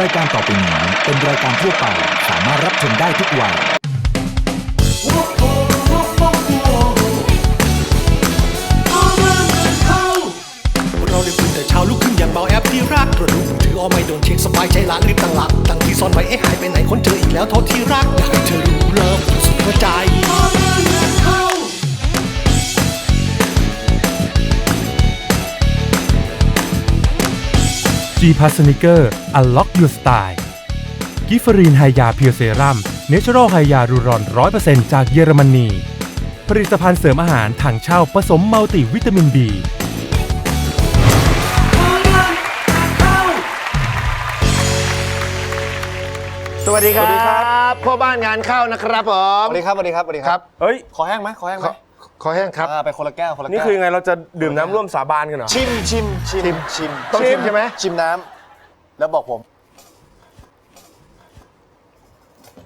รายการต่อไปนี้เป็นรายการทั่วไปสามารถรับชมได้ทุกวัย เราได้ฟื้นแต่เช้าลุกขึ้นอย่างเบาแอปที่รักตรวจดูมือถือเอาไม่โดนเช็คสบายใจละรีบตั้งหลักตั้งที่ซ่อนไว้เอ๊ะหายไปไหนคนเจออีกแล้วโทษที่รักอยากให้เธอรู้เลิฟสุดหัวใจ G p a s s n i c e r Unlock Your Style กิฟรีนไฮยาเพียวเซรัมเนเชอรัลไฮยารูรอน100%จากเยอรมนี ผลิตภัณฑ์เสริมอาหารถังเช่าผสมมัลติวิตามิน B สวัสดีครับ พ่อบ้านงานเข้านะครับผม สวัสดีครับสวัสดีครับสวัสดีครับ เฮ้ย ขอแห้งไหมขอแห้งไหขม อขอแห้งครับ อ่าไปคนละแก้วคนละแก้วนี่คือยังไงเราจะดื่มน้ำร่วมสาบานกันเหรอ ชิมชิมชิมชิมต้องชิมใช่ไหม ชิมน้ำแล้วบอกผม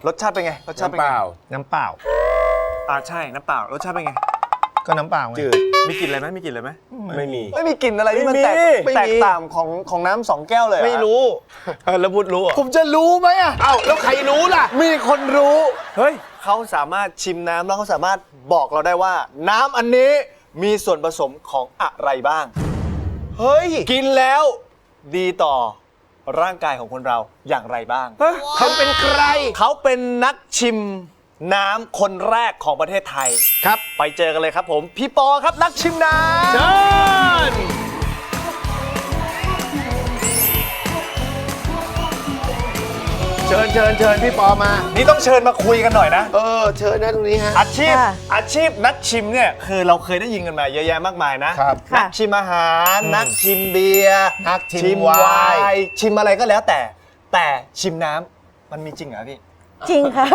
รสชาติเป็นไงรสชาติเป็นไงน้ำเปล่า อ่าใช่น้ำเปล่ารสชาติเป็นไงก็น้ำเปล่าไงจืดมีกลิ่นอะไรไหมมีกลิ่นอะไรไหม ไม่มี ไม่มีกลิ่นอะไรที่มันแตกไม่มี แตกต่างของของน้ำสองแก้วเลยเหอไม่รู้ เออแล้วพูดรู้เหรอผมจะรู้ไหมอะเอ้าแล้วใครรู้ล่ะ มีคนรู้ เฮ้ย เขาสามารถชิมน้ำแล้วเขาสามารถบอกเราได้ว่า น้ำอันนี้มีส่วนผสมของอะไรบ้าง เฮ้ยกินแล้วดีต่อร่างกายของคนเราอย่างไรบ้างเขาเป็นใครเขาเป็นนักชิมน้ำคนแรกของประเทศไทย ครับ ไปเจอกันเลยครับผม พี่ปอครับนักชิมน้ำ เชิญ ชิญเชิญเชิญพี่ปอมา นี่ต้องเชิญมาคุยกันหน่อยนะ เออ เชิญนะตรงนี้ฮะ อาชีพ ค่ะอาชีพนักชิมเนี่ยคือเราเคยได้ยินกันมาเยอะแยะมากมายนะครับ นักชิมอาหารนักชิมเบียร์นักชิมไวน์ น์ชิมอะไรก็แล้วแต่ แต่ชิมน้ำมันมีจริงเหรอพี่ จริงค่ะ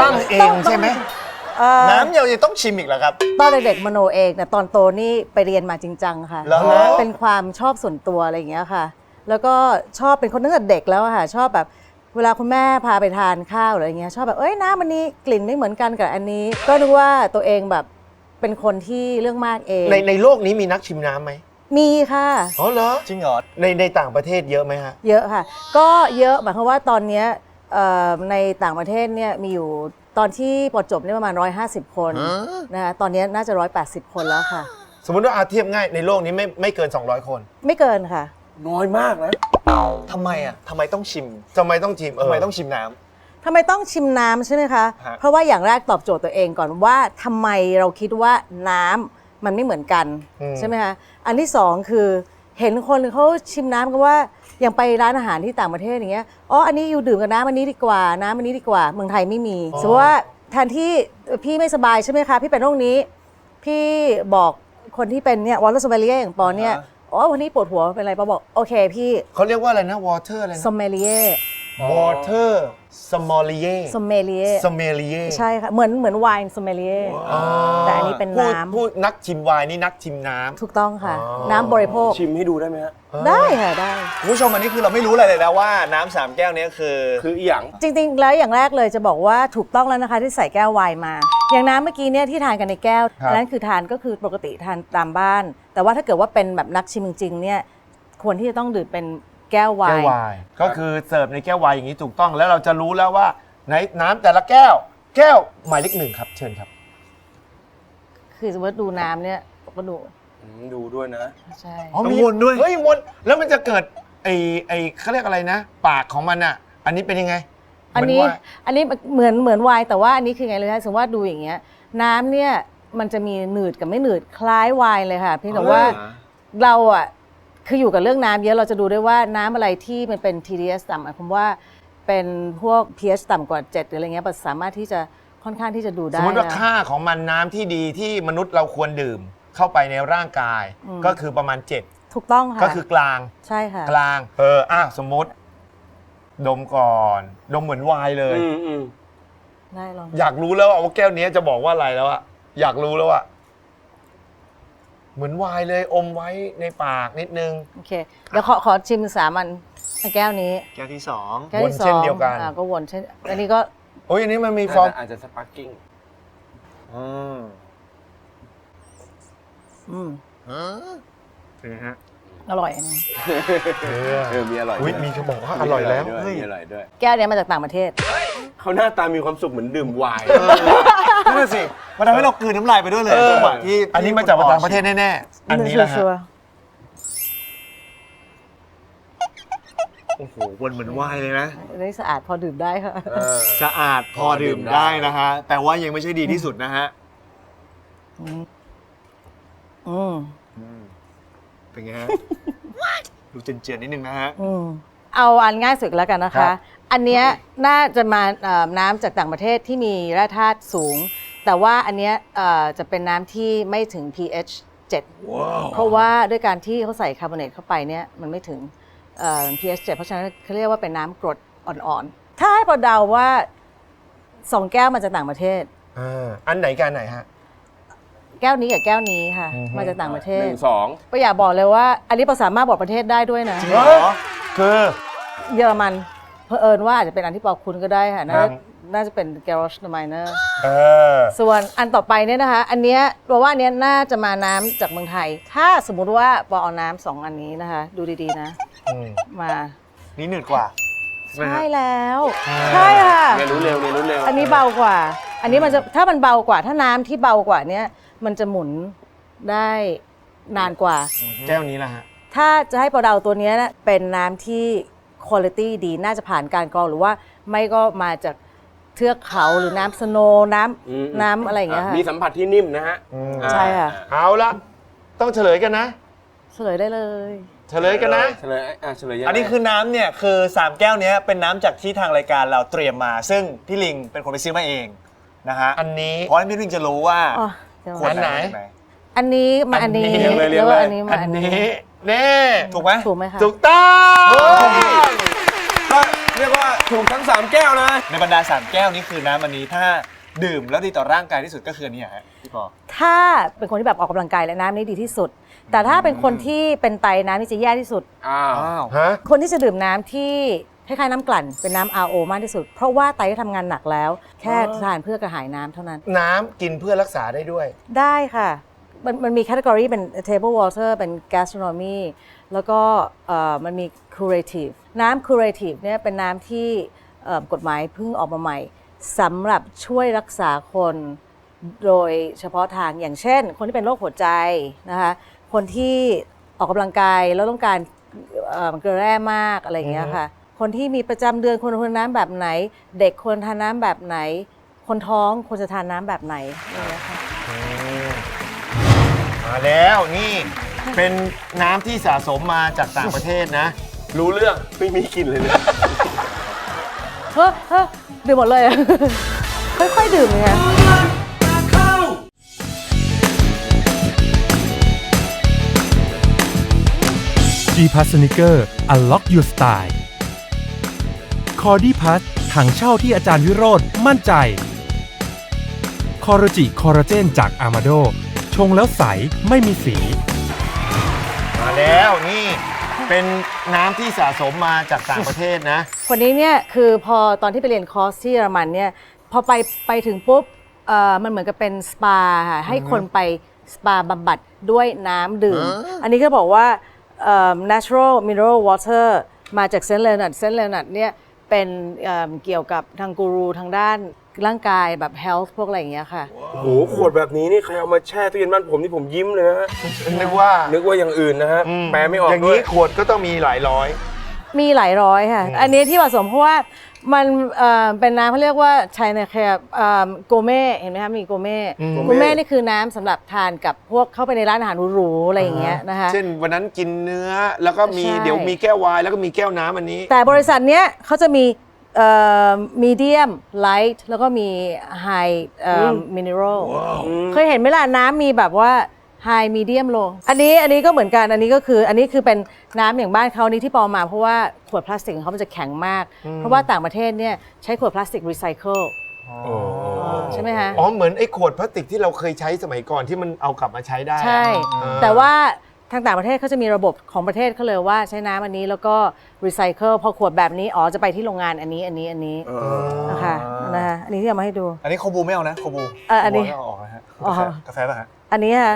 ตั้งเองใช่ไหม เอ่อน้ำยังต้องชิมอีกเหรอครับ ตอนเด็กๆมโนเองแต่ตอนโตนี่ไปเรียนมาจริงจังค่ะเหรอฮะเป็นความชอบส่วนตัวอะไรอย่างเงี้ยค่ะ แล้วก็ชอบเป็นคนตั้งแต่เด็กแล้วอะค่ะ ชอบแบบ เวลาคุณแม่พาไปทานข้าวหรืออะไรเงี้ยชอบแบบเอ้ยน้ำอันนี้กลิ่นไม่เหมือนกันกับอันนี้ ก็นึกว่าตัวเองแบบเป็นคนที่เรื่องมากเอง ในในโลกนี้มีนักชิมน้ำไหมมีค่ะ อ๋อเหรอจริงเหรอในในต่างประเทศเยอะไหมฮะ เยอะค่ะ ก็เยอะหมายความว่าตอนเนี้ยเอ่อในต่างประเทศเนี่ยมีอยู่ตอนที่ปอจบเนี่ยประมาณ 150 คนนะคะตอนเนี้ยน่าจะ 180 คนแล้วค่ะ สมมติว่าอาเทียบง่ายในโลกนี้ไม่ไม่เกิน 200 คน ไม่เกินค่ะ น้อยมากนะ ทำไมอะทำไมต้องชิมทำไมต้องชิมเอทำอ ไมต้องชิมน้ำ ทำไมต้องชิมน้ำใช่ไหมคะ ฮะ เพราะว่าอย่างแรกตอบโจทย์ตัวเองก่อนว่าทำไมเราคิดว่าน้ำมันไม่เหมือนกันใช่ไหมคะอันที่สองคือเห็นคนเขาชิมน้ำกันว่าอย่างไปร้านอาหารที่ต่างประเทศอย่างเงี้ยอ๋ออันนี้อยู่ดื่มกับน้ำอันนี้ดีกว่าน้ำอันนี้ดีกว่า เมืองไทยไม่มีสมมติว่าแทนที่พี่ไม่สบายใช่ไหมคะพี่เป็นโรคนี้ พี่บอกคนที่เป็นเนี่ยวอลเลอร์สเมเลียอย่างปอเนี่ยอ๋ อวันนี้ปวดหัวเป็นไรปอบอก โอเคพี่เขาเรียกว่าอะไรนะ water อะไรนะสเมเลีย water sommelier สเมเลีย sommelier ใช่ค่ะเหมือนเหมือนไวน์สเมเลียแต่อันนี้เป็นพูดน้ำพูดนักชิมไวน์นี่นักชิมน้ำถูกต้องค่ะอ๋อน้ำบริโภคชิมให้ดูได้ไหมฮะ ได้ค่ะได้ คุณผู้ชมอันนี้คือเราไม่รู้อะไรเลยนะว่าน้ำสามแก้วเนี้คือ คืออีหยัง จริงๆ แล้วอย่างแรกเลยจะบอกว่าถูกต้องแล้วนะคะที่ใส่แก้วไวน์มา อย่างน้ำเมื่อกี้เนี่ยที่ทานกันในแก้วครับ อันนั้นคือทานก็คือปกติทานตามบ้าน แต่ว่าถ้าเกิดว่าเป็นแบบนักชิมจริงๆเนี่ยควรที่จะต้องดื่มเป็น แก้วไวแก้วน์ไวน์ก็คือเสิร์ฟในแก้วไวน์อย่างนี้ถูกต้องแล้วเราจะรู้แล้วว่าในน้ำแต่ละแก้ว แก้วหมายเลขหนึ่งครับ เชิญครับ คือสมมติดูน้ำเนี่ยก็ดูดูด้วยนะ ใช่อ๋อต้องมีวนด้วย เฮ้ยวนแล้วมันจะเกิดไอไอเขาเรียกอะไรนะ ปากของมันอะ อันนี้เป็นยังไงอันนี้เหมืว่าอันนี้เหมือนเหมือนไวน์แต่ว่าอันนี้คือไงเลยคะสมมติว่าดูอย่างเงี้ย น้ำเนี่ยมันจะมีหนืดกับไม่หนืดคล้ายไวน์เลยค่ะเพียงแต่ว่า เราอะ คืออยู่กับเรื่องน้ำเยอะเราจะดูได้ว่าน้ำอะไรที่มันเป็น TDS ต่ำหมายความว่าเป็นพวก pH ต่ำกว่า 7 หรืออะไรเงี้ยสามารถที่จะค่อนข้างที่จะดูสได้มมติว่านะ ค่าของมันน้ำที่ดีที่มนุษย์เราควรดื่มเข้าไปในร่างกาย อืม ก็คือประมาณถูกต้อง7ค่ะก็คือกลางใช่ค่ะ กลาง เอออะสมมติ ดมก่อน ดมเหมือนไวน์เลยอืมอืมได้ลองอยากรู้แล้วอะว่าแก้วนี้จะบอกว่าอะไรแล้วอะอยากรู้แล้วอะ เหมือนไวน์เลยอมไว้ในปากนิดนึง โอเค เดี๋ยวขอขอชิมสามันแก้วนี้ แก้วที่สองแก้วที่วนสเช่อนงเดียวกัน อ่าก็วนเช่น อันนี้ก็โอ้ยอันนี้มันมีฟองอาจจะสปาร์กิ้งอืมอืมเป็นไงฮะอร่อยอันนี้เออมีอร่อยอุ๊ยมีจะบอกว่าอร่อยแล้วด้วยเฮ้ยมีอร่อยด้วยแก้วเนี้ยมาจากต่างประเทศ เขาหน้าตามีความสุขเหมือนดื่มไวน์ นั่นนะสิมันทำให้เรากลืนน้ำลายไปด้วยเลยจังหวะที่อันนี้มาจากต่างประเทศแน่ๆอันนี้แหละฮะ ชัวร์โอ้โหวนเหมือนไวน์เลยนะ ๆอันนี้สะอาดพอดื่มได้ค่ะ สะอาดพอดื่มได้นะฮะ แต่ว่ายังไม่ใช่ดีที่สุดนะฮะ อืมเป็นไงฮะ ดูเจียนๆนิดนึงนะฮะ อืมเอาอันง่ายสุดแล้วกันนะครัคะ บ อันเนี้ยน่าจะมาเอ่อน้ำจากต่างประเทศที่มีแร่ธาตุสูง แต่ว่าอันเนี้ยเอ่อจะเป็นน้ำที่ไม่ถึง pH 7เพราะว่าด้วยการที่เขาใส่คาร์บอเนตเข้าไปเนี่ยมันไม่ถึงเอ่อ pH 7 เพราะฉะนั้นเขาเรียกว่าเป็นน้ำกรดอ่อนๆ ถ้าให้พอเดาว่าสองแก้วมาจากต่างประเทศ อ่าอันไหนกันไหนฮะ แก้วนี้กับแก้วนี้ค่ะมาจากต่างประเทหศนึ่งสองก็อยากบอกเลยว่าอันนี้เราสามารถบอกประเทศได้ด้วยนะจริงเหรอคือ เยอรมันเผอิญว่าอาจจะเป็นอันที่ปอคุณก็ได้ค่ะน่าครัจะบ น่าจะเป็นเกลชไมเนอร์เออ ส่วนอันต่อไปเนี่ยนะคะ อันเนี้ยเราว่าอันเนี้ยน่าจะมาน้ำจากเมืองไทย ถ้าสมมุติว่าปอเอาน้ำสองอันนี้นะคะ ดูดีๆนะ อืม มานี่หนืดกว่า ใช่ไหมฮะ ใช่แล้ว ใช่ค่ะ เรียนรู้เร็วเรียนรู้เร็วอันนี้เบากว่า อันนี้มันจะถ้ามันเบากว่า ถ้าน้ำที่เบากว่าเนี้ยมันจะหมุนได้นานกว่า แก้วนี้แหละฮะ ถ้าจะให้ปอเดาตัวเนี้ยนะเป็นน้ำที่คุณภาพดี น่าจะผ่านการกรองหรือว่าไม่ก็มาจาก เทือกเขาหรือน้ำสโนว์น้อืมำน้ำอะไรอย่างเงี้ยค่ะ มีสัมผัสที่นิ่มนะฮะอืม อ่าใช่ค่ะ เอาละต้องเฉลยกันนะ เฉลยได้เลย เฉลยกันนะ เฉลยอะเฉลยยังไงอันนี้คือน้ำเนี่ยคือ 3 แก้วเนี้ยเป็นน้ำจากที่ทางรายการเราเตรียมมา ซึ่งพี่ลิงเป็นคนไปซื้อมาเองนะฮะอันนี้ เพราะฉะนั้นพี่ลิงจะรู้ว่าอ๋อเดี๋ยวขวดอันไหนไหน อันนี้มาอันนี้อันนี้แล้วก็อันนี้มาอัอันนนี้ นี้เน่ถูกไหม ถูกไหมคะ ถูกต้องก็ เรียกว่าถูกทั้ง 3 แก้วนะในบรรดา 3 แก้วนี้คือน้ำอันนี้ถ้าดื่มแล้วดีต่อร่างกายที่สุดก็คืออันนี้ฮะพี่ปอ ถ้าเป็นคนที่แบบออกกำลังกายและน้ำนี่ดีที่สุด แต่ถ้าเป็นคนที่เป็นไตน้ำนี่จะแย่ที่สุด อ้าวอ้าว ฮะ คนที่จะดื่มน้ำที่คล้ายๆน้ำกลั่นเป็นน้ำ RO มากที่สุด เพราะว่าไตทำงานหนักแล้ว แค่ทานเพื่อกระหายน้ำเท่านั้น น้ำกินเพื่อรักษาได้ด้วย ได้ค่ะ มันมันมีแคตตากรีเป็น table water เป็น gastronomy แล้วก็เอ่อมันมี curative น้ำ curative เนี่ยเป็นน้ำที่เอ่อกฎหมายเพิ่งออกมาใหม่สำหรับช่วยรักษาคนโดยเฉพาะทางอย่างเช่น คนที่เป็นโรคหัวใจนะคะคนที่ออกกำลังกายแล้วต้องการเอ่อเกลือแร่มากอะไรอย่างเงี้ยค่ะคนที่มีประจำเดือนควรทานน้ำแบบไหน เด็กควรทานน้ำแบบไหน คนท้องควรจะทานน้ำแบบไหนอะไรอย่างเงี้ยค่ะมาแล้วนี่เป็นน้ำที่สะสมมาจากต่างประเทศนะ รู้เรื่องไม่มีกลิ่นเลยเนี่ยเฮ้อเฮ้อดื่มหมดเลย ค่อยๆดื่มเลยค่ะ G Pass Sneaker Unlock Your Style คอร์ดี้พัสถังเช่าที่อาจารย์วิโรธมั่นใจ คอร์จิคอร์เจนจากอามาโด ชงแล้วใสไม่มีสี มาแล้วนี่เป็นน้ำที่สะสมมาจากต่างประเทศนะ คนนี้เนี่ยคือพอตอนที่ไปเรียนคอร์สที่เยอรมันเนี่ยพอไปไปถึงปุ๊บเอ่อมันเหมือนกับเป็นสปาค่ะให้คนไปสปาบำบัดด้วยน้ำดื่ม อันนี้ก็บอกว่าเอ่อ natural mineral water มาจากเซนต์เลนัดเซนต์เลนัดเนี่ยเป็นเอ่อเกี่ยวกับทางกูรูทางด้าน ร่างกายแบบ health พวกอะไรอย่างเงี้ยค่ะ โอ้โหขวดแบบนี้นี่ใครเอามาแช่ตู้เย็นบ้านผมนี่ผมยิ้มเลยนะฮะนึกว่านึกว่าอย่างอื่นนะฮะแปลไม่ออกอย่างด้วนี้ยขวดก็ต้องมีหลายร้อย มีหลายร้อยค่ะ อันนี้ที่ผสมเพราะว่ามันเอ่อเป็นน้ำเขาเรียกว่าชัยนาแคบโกเม่เห็นไหมคะมีโกเม่อืม โกเม่นี่คือน้ำสำหรับทานกับพวกเข้าไปในร้านอาหารหรูๆอะไรอย่างเงี้ยนะคะ เช่นวันนั้นกินเนื้อแล้วก็มีใช่ เดี๋ยวมีแก้ววายแล้วก็มีแก้วน้ำอันนี้ แต่บริษัทเนี้ยเขาจะมี มีเดียมไลท์แล้วก็มีไฮมินเนอรัลเคยเห็นไหมล่ะน้ำมีแบบว่าไฮมีเดียมโลอันนี้อันนี้ก็เหมือนกัน อันนี้ก็คืออันนี้คือเป็นน้ำอย่างบ้านเขานี้ที่ปอมา เพราะว่าขวดพลาสติกของเขามันจะแข็งมาก เพราะว่าต่างประเทศเนี่ยใช้ขวดพลาสติกรีไซเคิลใช่ไหมคะอ๋อเหมือนไอ้ขวดพลาสติกที่เราเคยใช้สมัยก่อนที่มันเอากลับมาใช้ได้ ใช่อ่าแต่ว่า ทางต่างประเทศเขาจะมีระบบของประเทศเขาเลยว่าใช้น้ำอันนี้แล้วก็รีไซเคิลพอขวดแบบนี้อ๋อจะไปที่โรงงานอันนี้อันนี้อันนี้นะคะนะคะอันนี้ที่เอามาให้ดู อันนี้โคบูไม่เอานะโคบูเอ่ออันนี้โคบูไม่เอาออกนะฮะอ๋อกาแฟกาแฟป่ะฮะอันนี้ค่ะ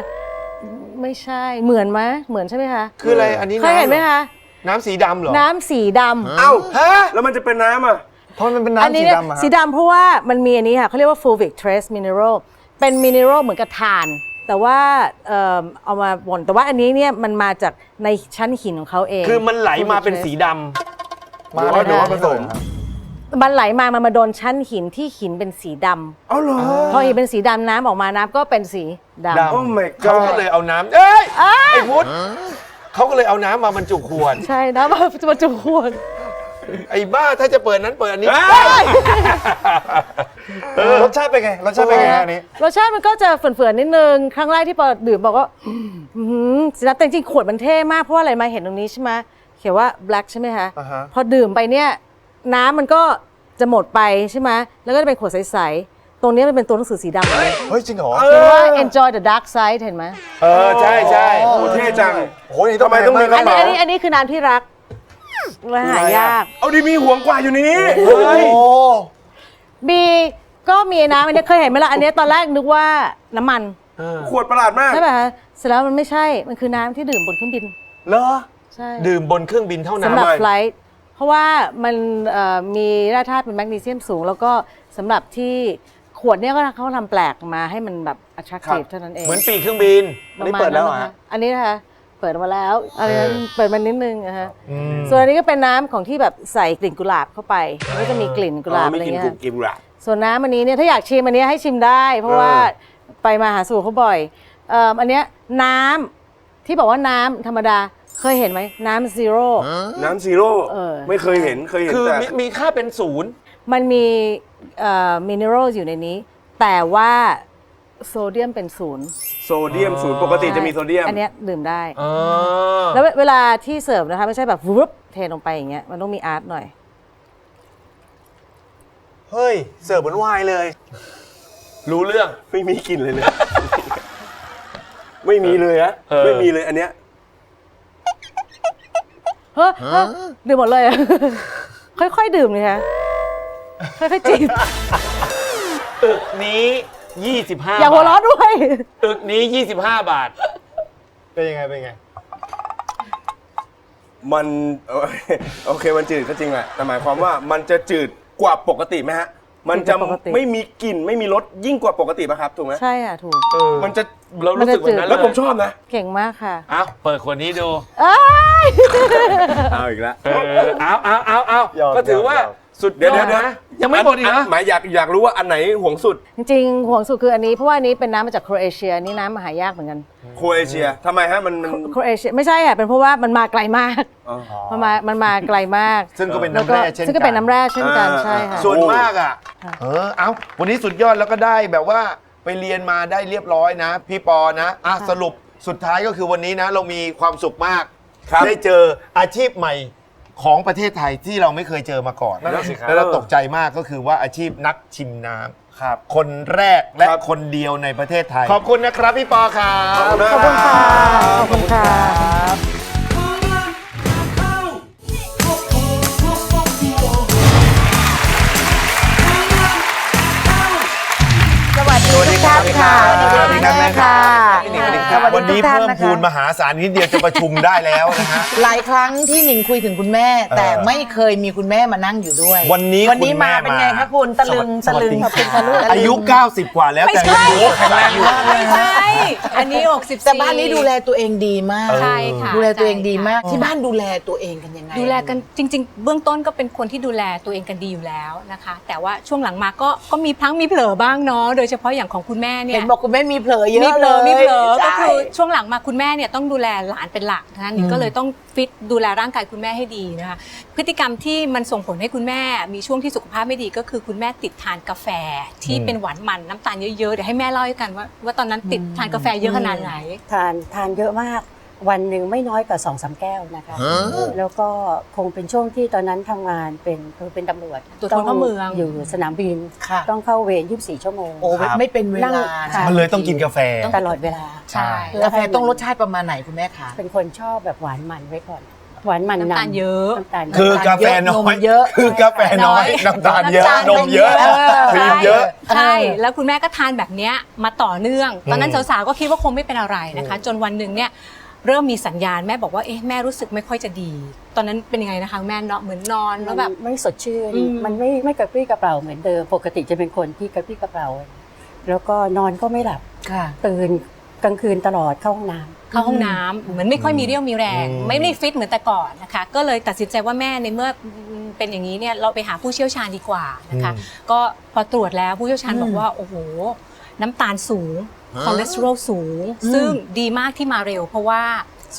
ไม่ใช่เหมือนไหมเหมือนใช่ไหมคะคืออะไรอันนี้เคยเห็นไหมำรอคะน้ำสีดำเหรอ น้ำสีดำเอ้าฮะแล้วมันจะเป็นน้ำอะเพราะมันเป็นอันน้ำนี้สีเนี่ยดำอะสีดำเพราะว่ามันมีอันนี้ค่ะเขาเรียกว่า fulvic trace mineral เป็นมินเนอรัลเหมือนกับถ่าน แต่ว่าเอ่อเอามาบ่นแต่ว่าอันนี้เนี่ยมันมาจากในชั้นหินของเขาเอง คือมันไหลมาเป็น fulvic สี trace ดมาเลยดูว่าผสม มันไหลมามันมาโดนชั้นหินที่หินเป็นสีดำเอาเหรอพอหินเป็นสีดำน้ำออกมาน้ำก็เป็นสีดำำดโอ้ my ำเขา god ก็เลยเอาน้ำเอ้ยไอ้พุทธเขาก็เลยเอาน้ำมาบรรจุขวด ใช่น้ำมาจะมาจุขวด ไอ้บ้าถ้าจะเปิดนั้นเปิดอันนี้ รสชาติเป็นไง รสชาติเป็นไงฮะอันนี้ รสชาติมันก็จะเฝื่อนๆนิดนึง ครั้งแรกที่เปิดดื่มบอกว่าอื้อหือสีน้ำแต่จริงๆขวดมันเท่มาก เพราะว่าอะไรมาเห็นตรงนี้ใช่ไหมเขียนว่า black ใช่ไหมคะ อ่าฮะ พอดื่มไปเนี่ย น้ำมันก็จะหมดไปใช่ไหมแล้วก็จะเป็นขวดใสๆ ตรงนี้มันเป็นตัวหนังสือสีดำหมดเลยเฮ้ยจริงเหรอ เขียนว่า enjoy the dark side เห็นไหม เออ ใช่ใช่โอ้เท่จังโอ้ยนี่ต้องทำไมต้องมีแพอันมากนี้อันนี้อันนี้คือน้ำที่รัก และหายาก เอาดิมีห่วงกว่าอยู่ในนี้โอ้โหบีก็มีน้ำอันนี้เคยเห็นไหมล่ะอันนี้ตอนแรกนึกว่าน้ำมันขวดประหลาดมาก ใช่ป่ะคะเสร็จแล้วมันไม่ใช่มันคือน้ำที่ดื่มบนเครื่องบิน เหรอ ใช่ดื่มบนเครื่องบินเท่านั้สำนหรับทำไมไฟลท์เพราะว่ามันเอ่อมีแร่ธาตุเป็นแมกนีเซียมสูง แล้วก็สำหรับที่ขวดเนี่ยก็เขาทำแปลกมาให้มันแบบ attractive เท่านั้นเองเหมือนปีกเครื่องบินอันนี้เปิดแล้วเหรอฮะ อันนี้นะคะ เปิดมาแล้วอันนี้เออเปิดมานิดนึงนะฮะส่วนอันนี้ก็เป็นน้ำของที่แบบใส่กลิ่นกุหลาบเข้าไปก็จะมีกลิ่นกุหลาบไม่อะไรกินเงี้กุยกกินกุหลาบ ส่วนน้ำอันนี้เนี่ยถ้าอยากชิมอันนี้ให้ชิมได้ เพราะว่าไปมาหาสู่เขาบ่อยเอ่ออันเนี้ยน้ำที่บอกว่าน้ำธรรมดาเคยเห็นไหมน้ำซีโร่ น้ำซีโร่เออ ไม่เคยเห็นเคยเห็นคือแต่ มีมีค่าเป็นศูนย์ มันมีมินเนอรัลอยู่ในนี้ แต่ว่า โซเดียมเป็นศูนย์โซเดียมศูนย์ปกติจะมีโซเดียมอันเนี้ยดื่มได้อ๋อแล้วเวลาที่เสิร์ฟนะคะไม่ใช่แบบวึบเทลงไปอย่างเงี้ยมันต้องมีอาร์ตหน่อย เฮ้ย เสิร์ฟเหมือนไวน์เลย รู้เรื่อง ไม่มีกลิ่นเลยเลย ไม่มีเลยฮะเออ ไม่มีเลยอันเนี้ย เฮ้ยเฮ้ยดื่มหมดเลยอะ ค่อยๆดื่มเลยค่ะค่อยๆจิบอึกนี้ 25อย่าหัวเราะด้วยอึกนี้ 25 บาท เป็นยังไงเป็นยังไง มันเออโอเคมันจืดก็จริงแหละแต่หมายความว่ามันจะจืดกว่าปกติไหมฮะ มันจะจืดกว่าปกติ ไม่มีกลิ่นไม่มีรสยิ่งกว่าปกติป่ะครับถูกไหมใช่อะถูกเออมันจะเรารู้สึกแบบนั้นแล้วผมเยชอบนะเก่งมากค่ะ เอ้าเปิดขวดนี้ดู เอ้ย เอาอีกแล้ว เออเอาเอาเอาเอายอมก็ถือว่ายอม สุดยเดี๋ยวอเดี๋ยดวเดี๋ยวนะยังไม่หมดอีกนะหมายอยากอยากรู้ว่าอันไหนห่วงสุดจริงๆห่วงสุดคืออันนี้เพราะว่าอันนี้เป็นน้ำมาจากโครเอเชียนี่น้ำมหายากเหมือนกันโครเอเชียทำไมฮะมันมันโครเอเชียไม่ใช่อะเป็นเพราะว่ามันมาไกลมาก อ๋อมันมามันมาไกลมากซึ่งก็เป็นแล้วน้ำก็แร่เช่นกัน ซึ่งก็เป็นน้ำแร่เช่นกันอ่าใช่ค่ะ ส่วนมากอะ เออ เอาวันนี้สุดยอดแล้วก็ได้แบบว่าไปเรียนมาได้เรียบร้อยนะ พี่ปอนะ อะค่ะสรุปสุดท้ายก็คือวันนี้นะ เรามีความสุขมาก ครับ ได้เจออาชีพใหม่ ของประเทศไทยที่เราไม่เคยเจอมาก่อน นั่นนะสิครับ แล้วเราตกใจมากก็คือว่าอาชีพนักชิมน้ำครับ คนแรกและครับ คนเดียวในประเทศไทย ขอบคุณนะครับพี่ปอครับ ขอบคุณค่ะ ขอบคุณค่ะ เพิ่มพูนมหาศาลนิดเดียวจะประชุมได้แล้วนะฮะ หลายครั้งที่หนิงคุยถึงคุณแม่ แต่ไม่เคยมีคุณแม่มานั่งอยู่ด้วย วันนี้วันนี้คุณแม่มาเป็นไงมา คะคุณตะลึงตะลึงสวัสดีขอบคุณค่ะลูกอายุ 90 กว่าแล้วไม่แต่ใช่ยังดูแข็งแรงอยู่ ไม่ใช่ อันนี้ 64 แต่บ้านนี้ดูแลตัวเองดีมาก ใช่ค่ะดูแลตัวเองดีมากใช่ที่บ้านดูแลตัวเองกันยังไงดูแลกันจริง ๆ เบื้องต้นก็เป็นคนที่ดูแลตัวเองกันดีอยู่แล้วนะคะ แต่ว่าช่วงหลังมาก็ก็มีพลั้งมีเผลอบ้างเนาะโดยเฉพาะอย่างของคุณแม่เนี่ยเห็นบอกคุณแม่มีเผลอเยอะมีเผลอเลยมีเผลอก็ใช่คือช่วงหลังมาคุณแม่เนี่ยต้องดูแลหลานเป็นหลักนะคะหนิงก็เลยต้องฟิตดูแลร่างกายคุณแม่ให้ดีนะคะพฤติกรรมที่มันส่งผลให้คุณแม่มีช่วงที่สุขภาพไม่ดีก็คือคุณแม่ติดทานกาแฟที่เป็นหวานมันน้ำตาลเยอะๆเดี๋ยวให้แม่เล่าให้กันว่าว่าตอนนั้นติดทานกาแฟเยอะขนาดไหนทานทานเยอะมาก วันหนึ่งไม่น้อยกว่าสองสามแก้วนะคะ แล้วก็คงเป็นช่วงที่ตอนนั้นทำงานเป็นคือเป็นตำรวจตรวจคนเข้าเมืองอยู่สนามบินค่ะต้องเข้าเวร24 ชั่วโมง โอ้ไม่เป็นเวนั่งลาทานมันเลยต้องกินกาแฟตลอดเวลาใช่กาแฟต้องรสชาติประมาณไหนคุณแม่คะเป็นคนชอบแบบหวานมันไว้ก่อนหวานมันน้ำตาลเยอะน้ำตาลคือกาแฟน้อยเยอะคือกาแฟน้อยน้ำตาลเยอะนมเยอะครีมเยอะใช่แล้วคุณแม่ก็ทานแบบเนี้ยมาต่อเนื่อง ตอนนั้นอืมสาวๆก็คิดว่าคงไม่เป็นอะไรนะคะ จนวันหนึ่งเนี่ย เริ่มมีสัญญาณแม่บอกว่าเอ๊ะแม่รู้สึกไม่ค่อยจะดี ตอนนั้นเป็นยังไงนะคะแม่เนาะเหมือนนอนแล้วแบบไม่สดชื่นอืมมันไม่ไม่กระปรี้กระเปร่าเหมือนเดิมปกติจะเป็นคนที่กระปรี้กระเปร่าแล้วก็นอนก็ไม่หลับค่ะตื่นกลางคืนตลอดเข้าห้องน้ำเข้าห้องน้ำเหมือนไม่ค่อยมีเรี่ยวมีแรงอืมไม่ได้ฟิตเหมือนแต่ก่อนนะคะ ก็เลยตัดสินใจว่าแม่ในเมื่อเป็นอย่างนี้เนี่ยเราไปหาผู้เชี่ยวชาญดีกว่านะคะ ก็พอตรวจแล้วผู้เชี่ยวชาญบอกว่าโอ้โหน้ำตาลสูง คอเลสเตอรอลสูง ซึ่งดีมากที่มาเร็ว เพราะว่า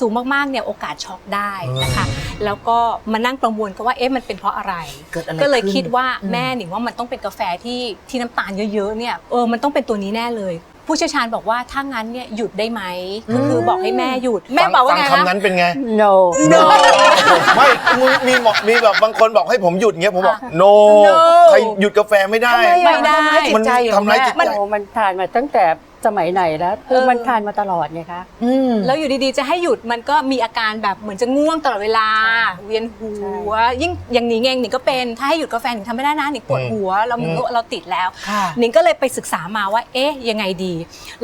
สูงมากๆเนี่ยโอกาสช็อกได้นะคะ แล้วก็มานั่งประมวลกันว่าเอ๊ะมันเป็นเพราะอะไรเกิดอะไรก็เลยขึ้นคิดว่าอืมแม่หนิงว่ามันต้องเป็นกาแฟที่ที่น้ำตาลเยอะๆเนี่ยเออมันต้องเป็นตัวนี้แน่เลยผู้เชี่ยวชาญบอกว่าถ้างั้นเนี่ยหยุดได้ไหมก็คือบอกให้แม่หยุด แม่บอกว่าฟังไงคำนะนั้นเป็นไง no ไม่มีมีหมอมีแบบบางคนบอกให้ผมหยุดเงี้ยผมบอกอะ no No ใครหยุดกาแฟไม่ได้ ไม่ได้มันทำร้ายจิตใจโอ้มันทานมาตั้งแต่ สมัยไหนแล้วคือเออมันทานมาตลอดไงคะอืมแล้วอยู่ดีๆ จะให้หยุดมันก็มีอาการแบบเหมือนจะง่วงตลอดเวลา เวียนหัว ยิ่งอย่างหนิงเองหนิงก็เป็นถ้าให้หยุดกาแฟหนิงทำไม่ได้นะหนิงปวดหัวเราหนิงเราติดแล้วค่ะหนิงก็เลยไปศึกษามาว่า เอ๊ะยังไงดี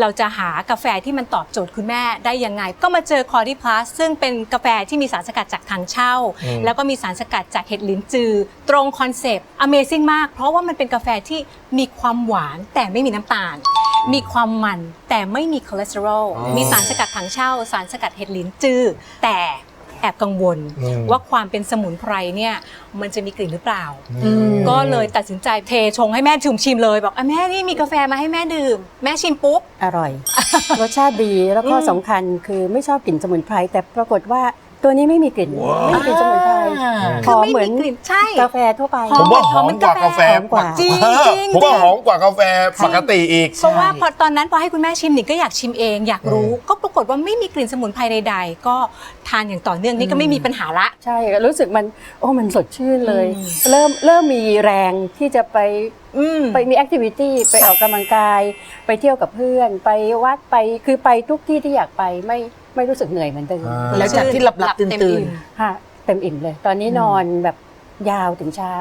เราจะหากาแฟที่มันตอบโจทย์คุณแม่ได้ยังไง ก็มาเจอคอร์ดิพลัสซึ่งเป็นกาแฟที่มีสารสกัดจากทางเช่าอืมแล้วก็มีสารสกัดจากเห็ดลิ้นจือ ตรงคอนเซปต์ Amazing มาก เพราะว่ามันเป็นกาแฟที่มีความหวานแต่ไม่มีน้ำตาล มีความมันแต่ไม่มีคอเลสเตอรอลมีสารสกัดถังเช่า สารสกัดเห็ดลิ้นจือแต่แอบกังวล อืม ว่าความเป็นสมุนไพรเนี่ยมันจะมีกลิ่นหรือเปล่า อืม ก็เลยตัดสินใจเทชงให้แม่ชิมชิมเลย บอกอะแม่นี่มีกาแฟมาให้แม่ดื่ม แม่ชิมปุ๊บ อร่อย รสชาติดีแล้วก็อืม สำคัญคือไม่ชอบกลิ่นสมุนไพรแต่ปรากฏว่า ตัวนี้ไม่มีกลิ่นไม่มีกลิ่นสมุนไพรอ่าหอมเหมือนคือไม่มีกลิ่นใช่ กาแฟทั่วไปผมว่าหอมกว่ากาแฟหอมกว่า จริงเออจริงผมว่าหอมกว่ากาแฟปกติอีก เพราะว่าพอตอนนั้นพอให้คุณแม่ชิมหนิงก็อยากชิมเองอยากรู้ ก็ปรากฏว่าไม่มีกลิ่นสมุนไพรใดๆ ก็ทานอย่างต่อเนื่องนี่ก็ไม่มีปัญหาละ ใช่รู้สึกมันโอ้มันสดชื่นเลยอืมเริ่มเริ่มมีแรงที่จะไปอืม ไปมีแอคทิวิตี้ไปออกกำลังกาย ไปเที่ยวกับเพื่อน ไปวัดไปคือไปทุกที่ที่อยากไปไม่ ไม่รู้สึกเหนื่อยเหมือนเดิมอ่า แล้วจากที่หลับหลับเต็ตื่นมตื่นอิ่มค่ะเต็มอิ่มเลย ตอนนี้นอนแบบยาวถึงเช้า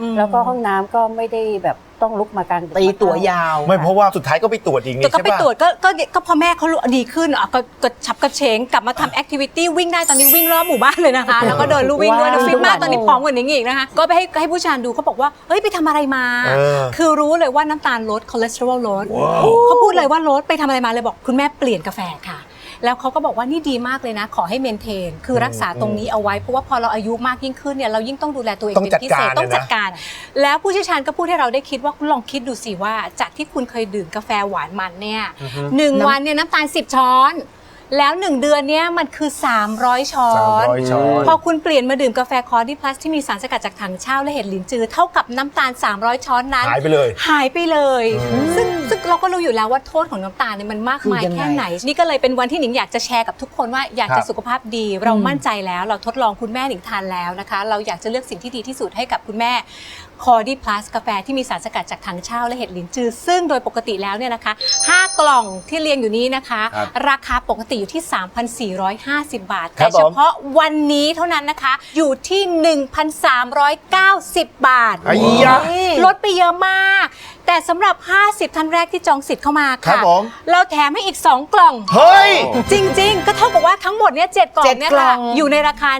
อืม แล้วก็ห้องน้ำก็ไม่ได้แบบต้องลุกมากลางดึกตีตัวยาว ไม่เพราะว่าสุดท้ายก็ไปตรวจอีกแต่นี่ก็ใช่ไปปะตรวจก็ก็ก็พอแม่เขารู้ดีขึ้นอะก็ก็ชับกระเฉงกลับมาทำแอคทิวิตี้วิ่งได้ตอนนี้วิ่งรอบหมู่บ้านเลยนะคะ แล้วก็เดินลู่วิ่งด้วยนะฟิตมากตอนนี้ผอมกว่านี้อีกนะคะ ก็ไปให้ให้ผู้ชายดูเขาบอกว่าเฮ้ยไปทำอะไรมา เออ คือรู้เลยว่าน้ำตาลลดคอเลสเตอรอลลดเขาพูดเลยว่าลดไปทำอะไรมาเลยบอกคุณแม่เปลี่ยนกาแฟค่ะ แล้วเขาก็บอกว่านี่ดีมากเลยนะ ขอให้เมนเทน คือรักษาตรงนี้เอาไว้ เพราะว่าพอเราอายุมากยิ่งขึ้นเนี่ยเรายิ่งต้องดูแลตัวเองต้องเป็นพิเศษจัดการต้องจัดเลยนะการ แล้วผู้เชี่ยวชาญก็พูดให้เราได้คิดว่าคุณลองคิดดูสิว่า จากที่คุณเคยดื่มกาแฟหวานมันเนี่ยหนึ่งวันเนี่ยน้ำตาล10ช้อน แล้ว 1 เดือนเนี่ยมันคือ 300 ช้อน 300 ช้อน พอคุณเปลี่ยนมาดื่มกาแฟคอร์ดิพลัสที่มีสารสกัดจากถังเช่าและเห็ดหลินจือ เท่ากับน้ำตาล 300 ช้อนนั้น หายไปเลย หายไปเลย ซึ่งซึ่งเราก็รู้อยู่แล้วว่าโทษของน้ำตาลเนี่ยมันมากมายคือยังไง แค่ไหน นี่ก็เลยเป็นวันที่หนิงอยากจะแชร์กับทุกคนว่าอยากครัจะบ สุขภาพดี เรามั่นใจแล้ว เราทดลองคุณแม่หนิงทานแล้วนะคะ เราอยากจะเลือกสิ่งที่ดีที่สุดให้กับคุณแม่ คอร์ดิพลัสกาแฟที่มีสารสกัดจากถังเช่าและเห็ดหลินจือ ซึ่งโดยปกติแล้วเนี่ยนะคะ 5 กล่องที่เรียงอยู่นี้นะคะ ครับราคาปกติอยู่ที่ 3,450 บาท ครัแต่บผม เฉพาะวันนี้เท่านั้นนะคะ อยู่ที่ 1,390 บาท ไอ้ยะ ลดไปเยอะมาก แต่สำหรับ 50 ท่านแรกที่จองสิทธิ์เข้ามาครัค่ะบผม เราแถมให้อีก 2 กล่อง เฮ้ย จริง ๆ ก็เท่ากับว่าทั้งหมดเนี่ยเจ็ดกล่องเจ็ดเนี่ยกล่ค่ะองอยู่ในราคา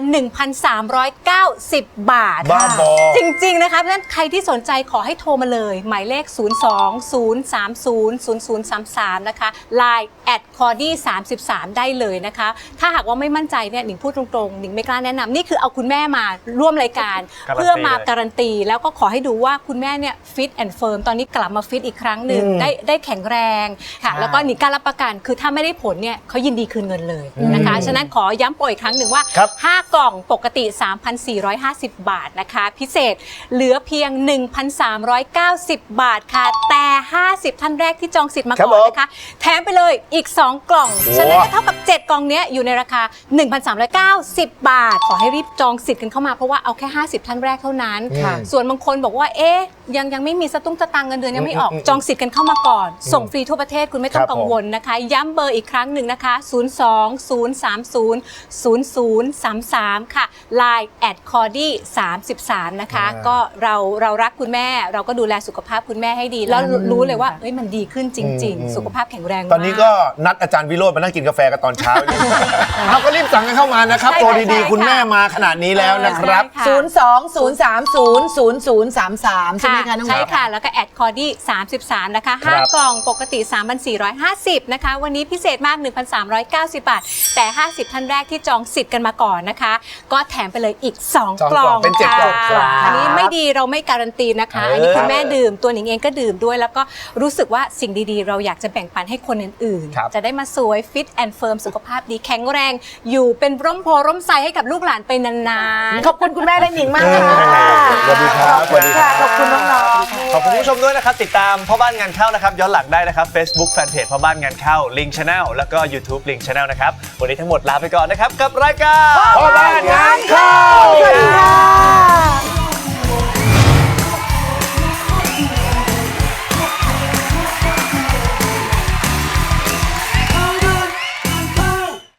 1,390 บาทบ้าบอ จริง ๆ นะคะเพราะฉะนั้นใครที่สนใจขอให้โทรมาเลย หมายเลข 02-030-0033 นะคะ Line at c o r d y 33 ได้เลยนะคะ ถ้าหากว่าไม่มั่นใจเนี่ยหนิงพูดตรงๆหนิงไม่กล้าแนะนำนี่คือเอาคุณแม่มาร่วมรายการเพื่อมาการันตี แล้วก็ขอให้ดูว่าคุณแม่เนี่ยฟิตแอนด์เฟิร์มตอนนี้กลับมาฟิตอีกครั้งหนึ่งอืมได้ได้แข็งแรงค่ะแล้วก็หนิงกล้ารรับประกันคือถ้าไม่ได้ผลเนี่ยเขายินดีคืนเงินเลยนะคะฉะนั้นขอย้ำโปรยอีกครั้งหนึ่งว่า ครับ 5 กล่องปกติ 3,450 บาทนะคะ พิเศษเหลือเพียง 1,390 บาทค่ะ แต่ 50 ท่านแรกที่จองสิทธิ์มาครับก่อนผมนะคะ แถมไปเลยอีก2 กล่องโอ้ฉะนั้นก็เท่ากับ 7 กล่องเนี้ยอยู่ในราคา 1,390 บาท ขอให้รีบจองสิทธิ์กันเข้ามาเพราะว่าเอาแค่ 50 ท่านแรกเท่านั้น ค่ะ ส่วนบางคนบอกว่า เอ๊ะ ยังยังไม่มีสตุ้งสตังค์เงินเดือนดือนยังไม่ออกอืมอืมจองสิทธิ์กันเข้ามาก่อน ส่งฟรีทั่วประเทศคุณไม่ต้อครังบกังวลนะคะ ย้ำเบอร์อีกครั้งหนึ่งนะคะ 0 2 0 3 0 0 0 3 3 ค่ะ Line at c o r d y 33 นะคะก็เราเรารักคุณแม่เราก็ดูแลสุขภาพคุณแม่ให้ดี แล้วรู้เลยว่าเอ้ยมันดีขึ้นจริงอืมๆสุขภาพแข็งแรงตอนนี้มากก็นัดอาจารย์วิโรจน์มานั่งกินกาแฟกันตอนเช้าอยู่เอาก็รีบสั่งกันเข้ามานะครับใช่โปรใช่ดีใช่ๆคุณแม่มาขนาดนี้แล้วนะครับใช่ค่ะ0 2 0 3 0 0 0 3 3ใช่ไหมคะน้องใช่หมอค่ะ แล้วก็แอดคอร์ดี้33 นะคะ ครับ 5 กล่องปกติ 3,450 นะคะ วันนี้พิเศษมาก 1,390 บาท แต่ 50 ท่านแรกที่จองสิทธิ์กันมาก่อนนะคะ ก็แถมไปเลยอีก สอง2 กกล่ล่อองงเป็นเจ็ดค่ะกล่องครับ อันนี้ไม่ดีเราไม่การันตีนะคะเอออัอันนี้คุณแม่ดื่มตัวหนิงเองก็ดื่มด้วย แล้วก็รู้สึกว่าสิ่งดีๆ เราอยากจะแบ่งปันให้คนอื่นครับๆจะได้มาสวยฟิตแอนด์เฟิร์มสุขภาพดีแข็งแรง อยู่เป็นร่มโพร่มไทรให้กับลูกหลานไปนานๆ ขอบคุณคุณแม่และหนิงมากค่ะสวัสดีครับสวัสดีครับขอบคุณน้องๆขอบคุณผู้ชมด้วยนะครับ ติดตามพ่อบ้านงานเข้านะครับ ย้อนหลังได้นะครับ Facebook Fanpage พ่อบ้านงานเข้า Link Channel แล้วก็ YouTube Link Channel นะครับ วันนี้ทั้งหมดลาไปก่อนนะครับกับรายการพ่อบ้านงานเข้าสวัสดีค่ะ